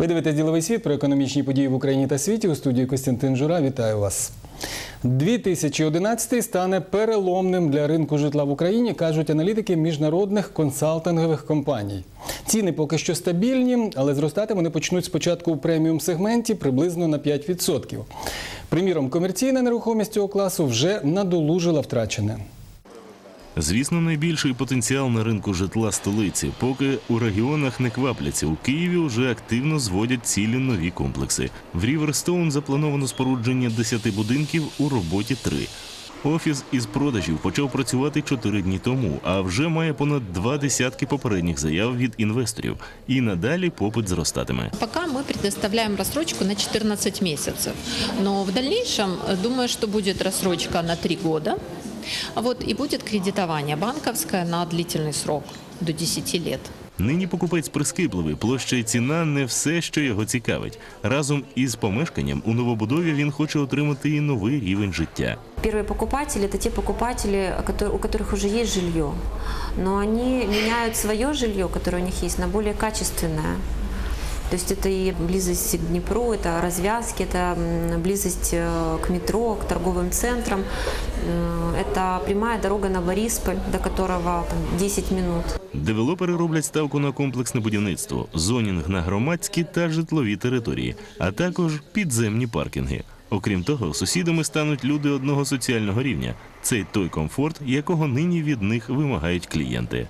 Ви дивитесь діловий світ про економічні події в Україні та світі. У студії Костянтин Жура. Вітаю вас. 2011 стане переломним для ринку житла в Україні, кажуть аналітики міжнародних консалтингових компаній. Ціни поки що стабільні, але зростати вони почнуть спочатку у преміум сегменті приблизно на 5%. Приміром, комерційна нерухомість цього класу вже надолужила втрачене. Звісно, найбільший потенціал на ринку житла столиці, поки у регіонах не квапляться. У Києві вже активно зводять цілі нові комплекси. В Ріверстоун заплановано спорудження 10 будинків у роботі 3. Офіс із продажів почав працювати 4 дні тому, а вже має понад два десятки попередніх заяв від інвесторів. І надалі попит зростатиме. Пока мы предоставляем рассрочку на 14 месяцев, но в дальнейшем думаю, что будет рассрочка на 3 года. Вот, и будет кредитование банковское на длительный срок до 10 лет. Нині покупець прискіпливий, площа і ціна не все, що його цікавить. Разом із помешканням у новобудові він хоче отримати і новий рівень життя. Первые покупатели – это те покупатели, которые- у которых уже есть жилье, но они меняют свое жилье, которое у них есть, на более качественное. То есть это и близость к Днепру, это развязки, это м, близость э, к метро, к торговым центрам. Э, Это прямая дорога на Борисполь, до которого там, 10 минут. Девелопери роблять ставку на комплексне будівництво, зонінг на громадські та житлові території, а також підземні паркінги. Окрім того, сусідами стануть люди одного соціального рівня. Це й той комфорт, якого нині від них вимагають клієнти.